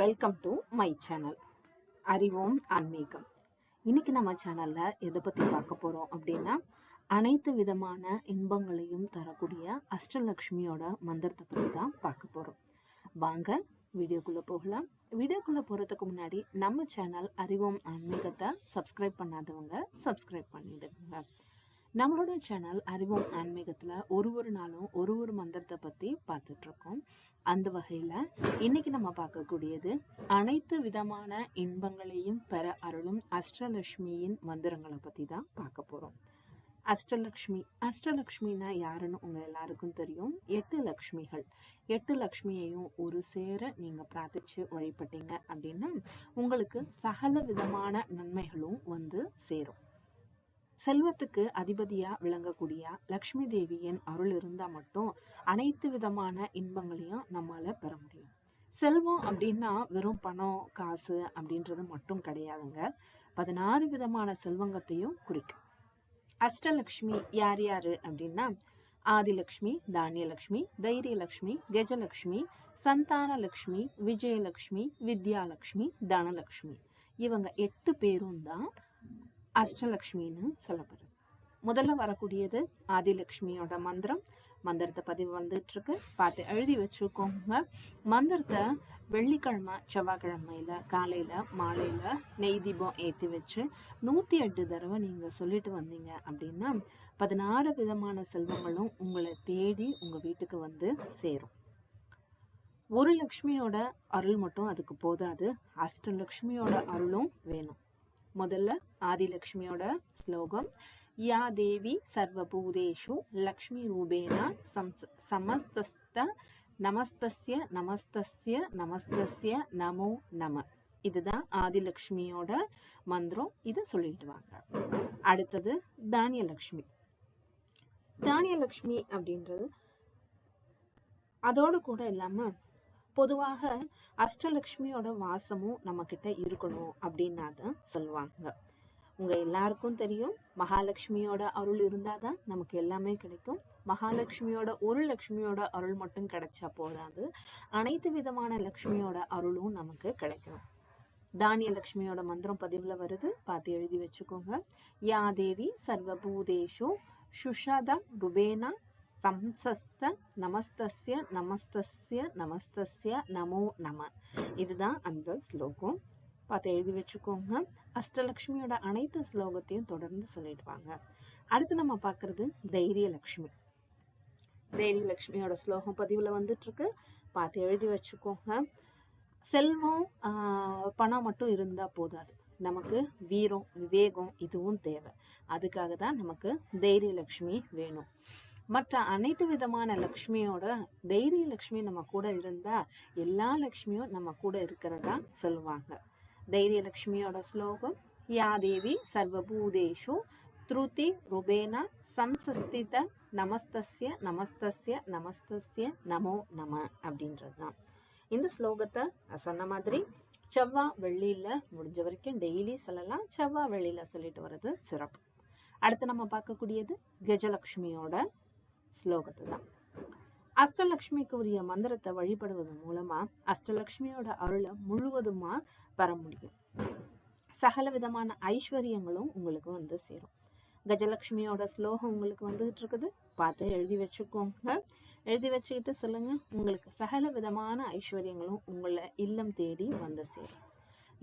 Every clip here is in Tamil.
வெல்கம் டு மை சேனல் அறிவோம் ஆன்மீகம். இன்னைக்கு நம்ம சேனல்ல எதை பத்தி பார்க்க போறோம் அப்படின்னா அனைத்து விதமான இன்பங்களையும் தரக்கூடிய அஷ்டலக்ஷ்மியோட மந்திரத்தை பத்தி தான் பார்க்க போறோம். வாங்க வீடியோக்குள்ள போகலாம். வீடியோக்குள்ள போறதுக்கு முன்னாடி நம்ம சேனல் அறிவோம் ஆன்மீகத்தை சப்ஸ்கிரைப் பண்ணாதவங்க சப்ஸ்கிரைப் பண்ணிடுங்க. நம்மளோட சேனல் அறிவம் ஆன்மீகத்தில் ஒரு ஒரு நாளும் ஒரு ஒரு மந்திரத்தை பற்றி பார்த்துட்ருக்கோம். அந்த வகையில் இன்றைக்கி நம்ம பார்க்கக்கூடியது அனைத்து விதமான இன்பங்களையும் பெற அருளும் அஷ்டலக்ஷ்மியின் மந்திரங்களை பற்றி தான் பார்க்க போகிறோம் அஷ்டலக்ஷ்மி அஷ்டலக்ஷ்மின்னா யாருன்னு உங்கள் எல்லாருக்கும் தெரியும். எட்டு லக்ஷ்மிகள். எட்டு லக்ஷ்மியையும் ஒரு சேர நீங்கள் பிரார்த்திச்சு வழிபட்டீங்க அப்படின்னா உங்களுக்கு சகல விதமான நன்மைகளும் வந்து சேரும். செல்வத்துக்கு அதிபதியா விளங்கக்கூடிய லக்ஷ்மி தேவியின் அருள் இருந்தா மட்டும் அனைத்து விதமான இன்பங்களையும் நம்மால பெற முடியும். செல்வம் அப்படின்னா வெறும் பணம் காசு அப்படின்றது மட்டும் கிடையாதுங்க. பதினாறு விதமான செல்வங்கத்தையும் குறிக்கும். அஷ்டலக்ஷ்மி யார் யாரு அப்படின்னா ஆதிலக்ஷ்மி தானியலக்ஷ்மி தைரியலக்ஷ்மி கஜலக்ஷ்மி சந்தானலக்ஷ்மி விஜயலக்ஷ்மி வித்யாலக்ஷ்மி தனலக்ஷ்மி. இவங்க எட்டு பேரும் தான் அஷ்டலக்ஷ்மின்னு சொல்லப்படுது. முதல்ல வரக்கூடியது ஆதிலக்ஷ்மியோட மந்திரம். மந்திரத்தை பதிவு வந்துட்டுருக்கு. பார்த்து எழுதி வச்சுக்கோங்க. மந்திரத்தை வெள்ளிக்கிழமை செவ்வாய்க்கிழமையில காலையில் மாலையில் நெய் தீபம் ஏற்றி வச்சு நூற்றி எட்டு தடவை நீங்கள் சொல்லிட்டு வந்தீங்க அப்படின்னா பதினாறு விதமான செல்வங்களும் உங்களை தேடி உங்கள் வீட்டுக்கு வந்து சேரும். ஒரு லக்ஷ்மியோட அருள் மட்டும் அதுக்கு போதாது. அஷ்டலக்ஷ்மியோட அருளும் வேணும். முதல்ல ஆதிலக்ஷ்மியோட ஸ்லோகம். யா தேவி சர்வபூதேஷு லக்ஷ்மி ரூபேனா சம்ஸ் சமஸ்தஸ்த நமஸ்தஸ்ய நமஸ்தஸ்ய நமஸ்தஸ்ய நமோ நம. இதுதான் ஆதிலக்ஷ்மியோட மந்திரம். இதை சொல்லிட்டு வாங்க. அடுத்தது தானியலக்ஷ்மி. தானியலக்ஷ்மி அப்படின்றது அதோடு கூட இல்லாமல் பொதுவாக அஷ்டலக்ஷ்மியோட வாசமும் நம்மக்கிட்ட இருக்கணும் அப்படின்னா தான் சொல்லுவாங்க. உங்கள் எல்லாருக்கும் தெரியும் மகாலட்சுமியோட அருள் இருந்தால் தான் நமக்கு எல்லாமே கிடைக்கும். மகாலட்சுமியோட ஒரு லக்ஷ்மியோட அருள் மட்டும் கிடைச்சா போதாது. அனைத்து விதமான லக்ஷ்மியோட அருளும் நமக்கு கிடைக்கும். தானிய லக்ஷ்மியோட மந்திரம் பதிவில் வருது. பார்த்து எழுதி வச்சுக்கோங்க. யா தேவி சர்வபூதேஷு சுஷாதா ருபேனா சம்சஸ்த நமஸ்தஸ்ய நமஸ்தஸ்ய நமஸ்தஸ்ய நமோ நம இதுதான் அந்த ஸ்லோகம். பார்த்து எழுதி வச்சுக்கோங்க. அஷ்டலக்ஷ்மியோட அனைத்து ஸ்லோகத்தையும் தொடர்ந்து சொல்லிட்டு வாங்க அடுத்து நம்ம பார்க்கறது தைரியலக்ஷ்மி. தைரியலக்ஷ்மியோட ஸ்லோகம் பதிவில் வந்துட்டுருக்கு. பார்த்து எழுதி வச்சுக்கோங்க. செல்வம் பணம் மட்டும் இருந்தால் போதாது. நமக்கு வீரம் விவேகம் இதுவும் தேவை. அதுக்காக தான் நமக்கு தைரியலக்ஷ்மி வேணும். மற்ற அனைத்து விதமான லக்ஷ்மியோட தைரிய லக்ஷ்மி நம்ம கூட இருந்தா எல்லா லக்ஷ்மியும் நம்ம கூட இருக்கிறதா சொல்லுவாங்க. தைரிய லக்ஷ்மியோட ஸ்லோகம் யாதேவி சர்வபூதேஷு த்ருதி ருபேன சம்சஸ்தித நமஸ்தஸ்ய நமஸ்தஸ்ய நமஸ்தஸ்ய நமோ நம அப்படின்றது தான் இந்த ஸ்லோகத்தை நான் சொன்ன மாதிரி செவ்வாய் வெள்ளியில் முடிஞ்ச வரைக்கும் டெய்லி சொல்லலாம். செவ்வாய் வெள்ளியில் சொல்லிட்டு வர்றது சிறப்பு. அடுத்து நம்ம பார்க்கக்கூடியது கஜலக்ஷ்மியோட ஸ்லோகத்தை தான். அஷ்டலக்ஷ்மிக்கு உரிய மந்திரத்தை வழிபடுவதன் மூலமா அஷ்டலக்ஷ்மியோட அருளை முழுவதுமா பெற முடியும். சகல விதமான ஐஸ்வர்யங்களும் உங்களுக்கு வந்து சேரும். கஜலக்ஷ்மியோட ஸ்லோகம் உங்களுக்கு வந்துகிட்டு இருக்குது. பார்த்து எழுதி வச்சுக்கோங்க. எழுதி வச்சுக்கிட்டு சொல்லுங்க. உங்களுக்கு சகல விதமான ஐஸ்வர்யங்களும் உங்களை இல்லம் தேடி வந்து சேரும்.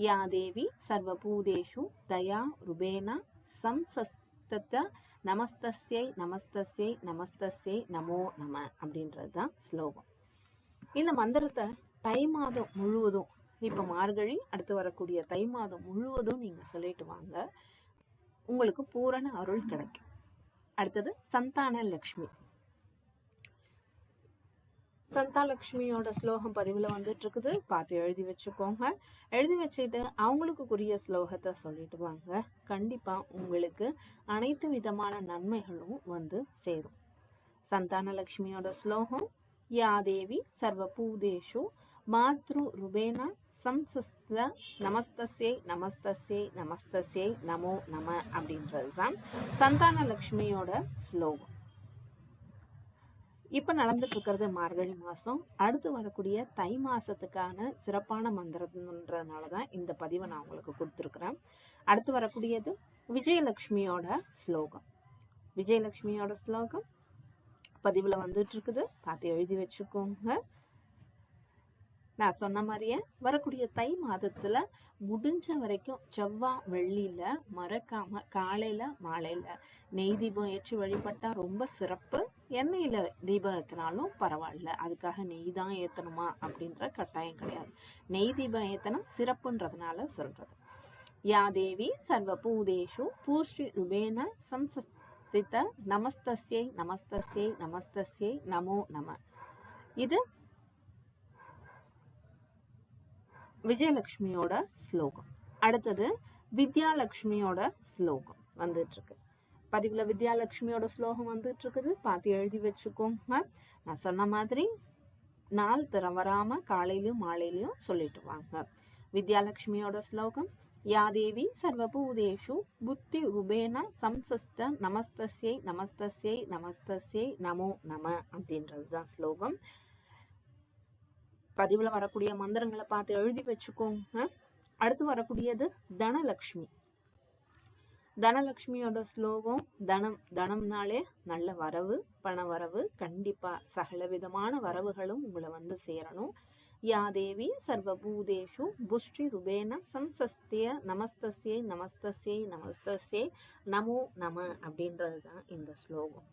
யா தேவி சர்வபூதேஷு தயா ருபேனா சம்சஸ்தத்த நமஸ்தஸ்யை நமஸ்தஸ்யை நமஸ்தஸ்யை நமோ நம அப்படின்றது தான் ஸ்லோகம். இந்த மந்திரத்தை தை மாதம் முழுவதும் இப்போ மார்கழி அடுத்து வரக்கூடிய தை மாதம் முழுவதும் நீங்கள் சொல்லிட்டு வாங்க. உங்களுக்கு பூரண அருள் கிடைக்கும். அடுத்தது சந்தான லக்ஷ்மி. சந்தாலக்ஷ்மியோட ஸ்லோகம் பதிவில் வந்துட்டு இருக்குது பார்த்து எழுதி வச்சுக்கோங்க. எழுதி வச்சுக்கிட்டு அவங்களுக்குரிய ஸ்லோகத்தை சொல்லிட்டு வாங்க. கண்டிப்பாக உங்களுக்கு அனைத்து விதமான நன்மைகளும் வந்து சேரும். சந்தானலக்ஷ்மியோட ஸ்லோகம் யாதேவி சர்வ சர்வபூதேஷு மாத்ரு ருபேனா சம்சஸ்த நமஸ்தசே நமஸ்தசே நமஸ்தசே நமோ நம அப்படின்றது தான் சந்தானலக்ஷ்மியோட ஸ்லோகம். இப்போ நடந்துட்டு இருக்கிறது மார்கழி மாதம் அடுத்து வரக்கூடிய தை மாதத்துக்கான சிறப்பான மந்திரம்ன்றதுனால தான் இந்த பதிவை நான் உங்களுக்கு கொடுத்துருக்குறேன். அடுத்து வரக்கூடியது விஜயலக்ஷ்மியோட ஸ்லோகம். விஜயலக்ஷ்மியோட ஸ்லோகம் பதிவில் வந்துட்டு இருக்குது பார்த்து எழுதி வச்சுக்கோங்க. நான் சொன்ன மாதிரியே வரக்கூடிய தை மாதத்துல முடிஞ்ச வரைக்கும் செவ்வாய் வெள்ளியில மறக்காம காலையில மாலையில நெய் தீபம் ஏற்றி வழிபட்டா ரொம்ப சிறப்பு. எண்ணெயில தீபம் ஏத்தினாலும் பரவாயில்ல. அதுக்காக நெய் தான் ஏத்தணுமா அப்படின்ற கட்டாயம் கிடையாது. நெய் தீபம் ஏத்தனா சிறப்புன்றதுனால சொல்றது. யா தேவி சர்வ பூதேஷு பூஸ்ரீ ருபேன சம்சஸ்தித நமஸ்தஸ்யை நமஸ்தஸ்யை நமஸ்தஸ்யை நமோ நம. இது விஜயலட்சுமியோட ஸ்லோகம். அடுத்தது வித்யாலட்சுமியோட ஸ்லோகம் வந்துட்டு இருக்கு பதிவில் வித்யாலட்சுமியோட ஸ்லோகம் வந்துட்டு இருக்குது பார்த்து எழுதி வச்சுக்கோங்க. நான் சொன்ன மாதிரி நாள் தர வராமல் காலையிலையும் மாலையிலையும் சொல்லிட்டு வாங்க. வித்யாலட்சுமியோட ஸ்லோகம் யாதேவி சர்வபூதேஷு புத்தி ரூபேன சம்சஸ்த நமஸ்தஸ்யை நமஸ்தஸ்யை நமஸ்தஸ்யை நமோ நம அப்படின்றது தான் ஸ்லோகம். பதிவில் வரக்கூடிய மந்திரங்களை பார்த்து எழுதி வச்சுக்கோங்க. அடுத்து வரக்கூடியது தனலக்ஷ்மி. தனலக்ஷ்மியோட ஸ்லோகம் தனம் தனம்னாலே நல்ல வரவு பண வரவு கண்டிப்பாக சகல விதமான வரவுகளும் உங்களை வந்து சேரணும். யாதேவி சர்வபூதேஷு புஷ்டி ருபேன சம்சஸ்திய நமஸ்தஸ்யை நமஸ்தஸ்யை நமஸ்தஸ்யை நமோ நம அப்படின்றது தான் இந்த ஸ்லோகம்.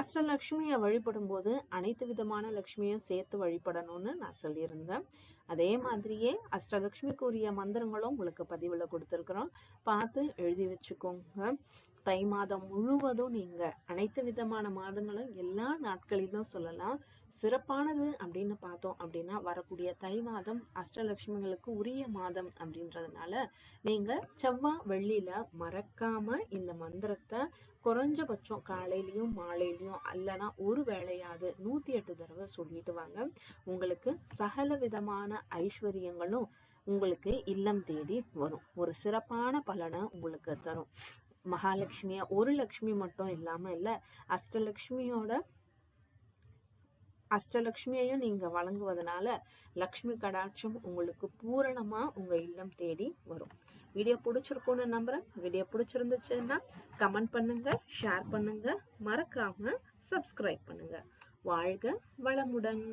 அஷ்டலக்ஷ்மியை வழிபடும் போது அனைத்து விதமான லக்ஷ்மியும் சேர்த்து வழிபடணும்னு நான் சொல்லியிருந்தேன். அதே மாதிரியே அஷ்டலக்ஷ்மிக்குரிய மந்திரங்களும் உங்களுக்கு பதிவில் கொடுத்துருக்குறோம். பார்த்து எழுதி வச்சுக்கோங்க. தை மாதம் முழுவதும் நீங்கள் அனைத்து விதமான மாதங்களும் எல்லா நாட்களிலும் சொல்லலாம். சிறப்பானது அப்படின்னு பார்த்தோம் அப்படின்னா வரக்கூடிய தை மாதம் அஷ்டலட்சுமிகளுக்கு உரிய மாதம் அப்படின்றதுனால நீங்கள் செவ்வாய் வெள்ளியில் மறக்காமல் இந்த மந்திரத்தை குறைஞ்சபட்சம் காலையிலையும் மாலையிலையும் அல்லனா ஒரு வேளையாவது நூற்றி எட்டு தடவை சொல்லிட்டு வாங்க. உங்களுக்கு சகல விதமான ஐஸ்வர்யங்களும் உங்களுக்கு இல்லம் தேடி வரும். ஒரு சிறப்பான பலனை உங்களுக்கு தரும். மகாலட்சுமியை ஒரு லக்ஷ்மி மட்டும் இல்லாமல் இல்லை அஷ்டலக்ஷ்மியோட அஷ்டலக்ஷ்மியையும் நீங்க வழங்குவதனால லக்ஷ்மி கடாட்சம் உங்களுக்கு பூரணமா உங்க இல்லம் தேடி வரும். வீடியோ பிடிச்சிருக்கும்னு நம்புறேன். வீடியோ பிடிச்சிருந்துச்சுன்னா கமெண்ட் பண்ணுங்க ஷேர் பண்ணுங்க. மறக்காம சப்ஸ்கிரைப் பண்ணுங்க. வாழ்க வளமுடன்.